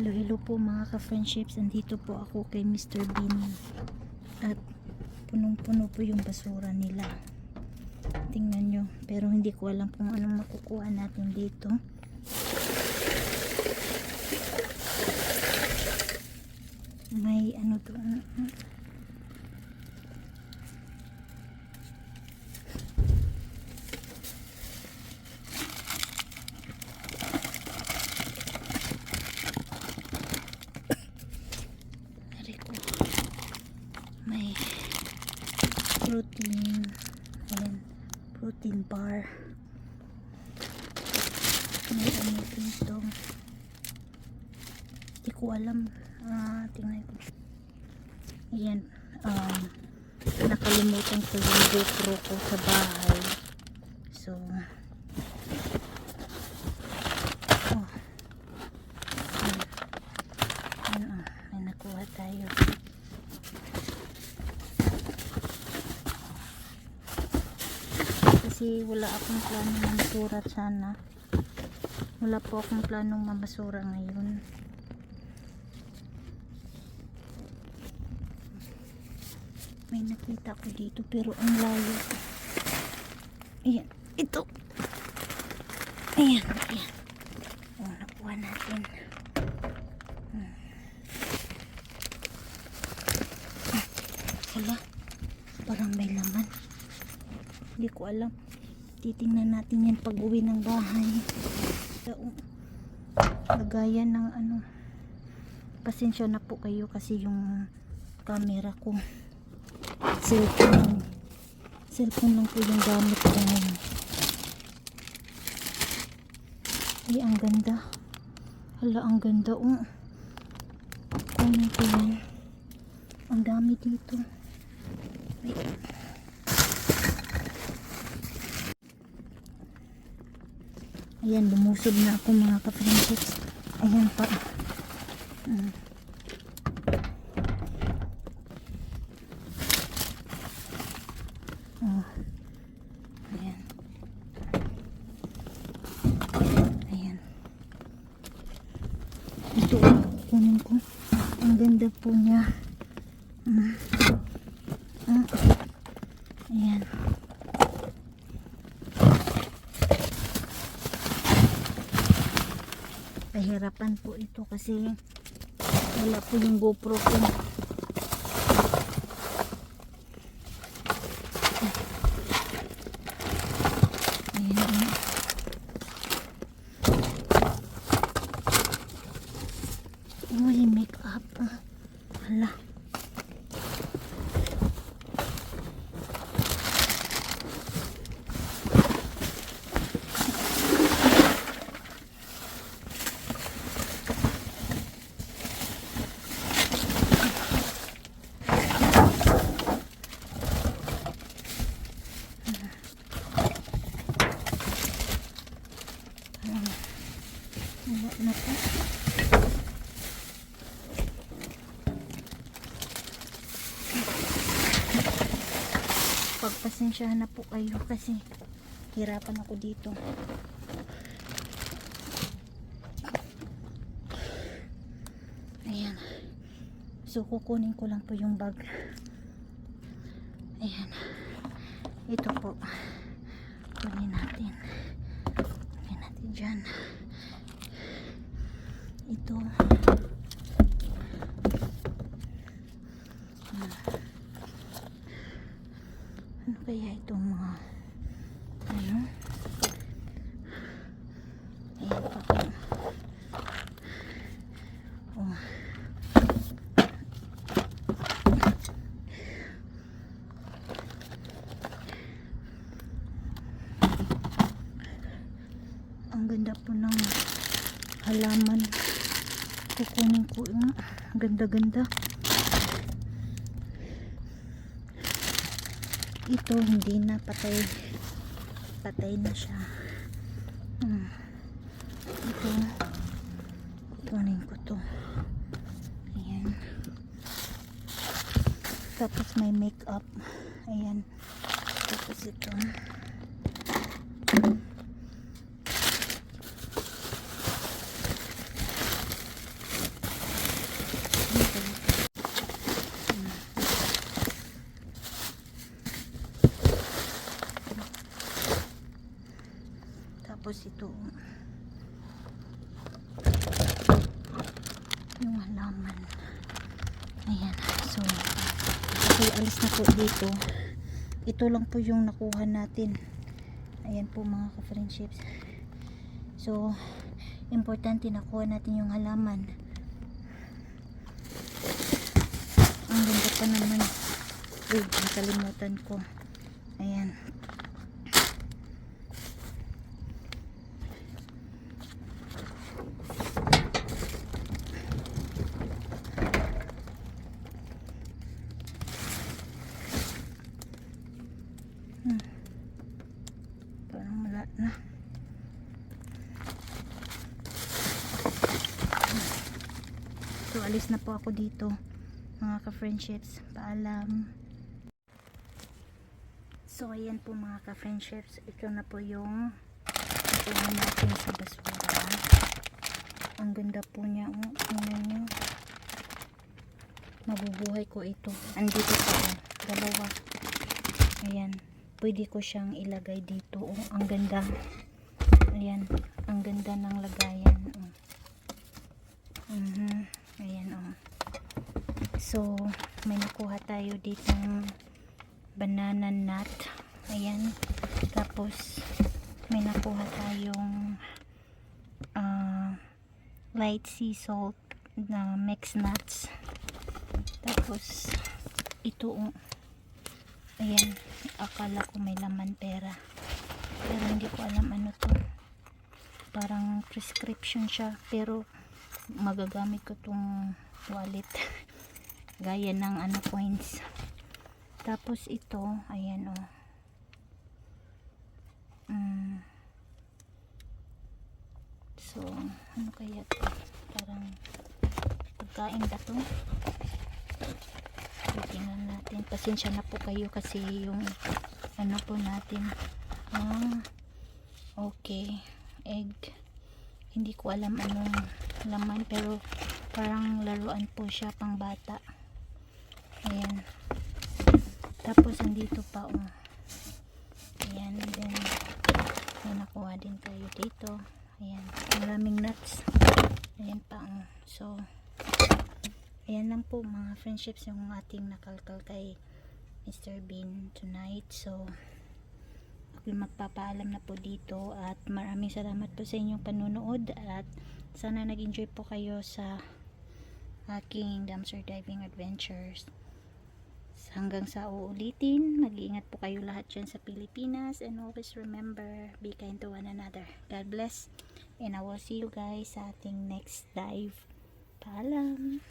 Hello, hello po mga ka-friendships. Andito po ako kay Mr. Bean. At punong-puno po yung basura nila. Tingnan nyo. Pero hindi ko alam kung anong makukuha natin dito. May ano to. Ari ko. May protein. Ayan. Protein bar. May ano dito. Hindi ko alam. Ah, tingnan ko. Ayan. Um, nakalimutan ko yung GoPro ko sa bahay. So, oh. Ayan. Ayan, oh. May nakuha tayo. Kasi wala akong plano na masurat sana. Wala po akong planong mamasura ngayon. May nakita ko dito pero ang layo. Ayan, ito. Ayan, ayan. O, nakuha natin. Hmm. Ah, Wala. Parang may laman. Hindi ko alam. Titingnan natin yan pag uwi ng bahay. Lagayan ng ano. Pasensya na po kayo kasi yung camera ko. Cellphone. Cellphone lang po yung gamit ko ngayon. Ay ang ganda. Hala ang ganda oh. Kunin ang dami dito. Wait. Ayan lumusob na ako mga ka-friendships ayan pa. Oh. Ayan. Ayan. Ito, kunin ko. Ang ganda po. Mm. Ah. Ayan. Pahirapan po ito kasi wala po yung GoPro ko. Ayan. Uy, make up. Hala. Wala na po. Pagpasensyahan na po kayo kasi hirapan ako dito. Ayan. So, kukunin ko lang po yung bag. Ayan. Ito po. Kunin natin. Kunin natin dyan. Ito. Hmm. Ano kaya itong mga ano? Ayan pa po. Oh. Ang ganda po ng halaman. Kukunin ko yung ganda-ganda. Ito hindi na patay. Patay na siya. Hmm. Ito. Kukunin ko to. Ayan. Tapos may makeup. Ayan. Tapos ito. Ito. Yung halaman. Ayan. So, okay, alis na po dito. Ito lang po yung nakuha natin. Ayan po mga ka-friendships. So, importante nakuha natin yung halaman. Ang ganda pa naman. Uy, nakalimutan ko. Ayan. Hmm. Parang wala na. So, alis na po ako dito. Mga ka-friendships, paalam. So, ayan po mga ka-friendships. Ito na po yung nakuha natin sa basura. Ang ganda po niya. Oh, tingnan nyo. Mabubuhay ko ito. Andito pa oh. Dalawa. Ayan. Pwede ko siyang ilagay dito. Oh, ang ganda. Ayan. Ang ganda ng lagayan. Oh. Ayan oh. So, may nakuha tayo dito banana nut. Ayan. Tapos, may nakuha tayong ah, light sea salt na mixed nuts. Tapos, ito oh. Ayan. Akala ko may laman pera. Pero hindi ko alam ano to. Parang prescription siya. Pero, magagamit ko tong wallet. Gaya ng ano coins. Tapos ito, ayan oh. Mm. So, ano kaya to? Parang pagkain ba to? Tingnan natin. Pasensya na po kayo kasi yung ano po natin. Ah, okay. Egg. Hindi ko alam anong laman pero parang laruan po siya pang bata. Ayan. Tapos andito pa oh. Ayan, then may nakuha din tayo dito. Ayan, maraming nuts. Ayan pa oh. So, ayan lang po mga friendships yung ating nakalkal kay Mr. Bean tonight. So, ako magpapaalam na po dito at maraming salamat po sa inyong panunood at sana nag-enjoy po kayo sa aking dumpster diving adventures. Hanggang sa uulitin, mag-iingat po kayo lahat dyan sa Pilipinas and always remember, be kind to one another. God bless and I will see you guys sa ating next dive. Paalam!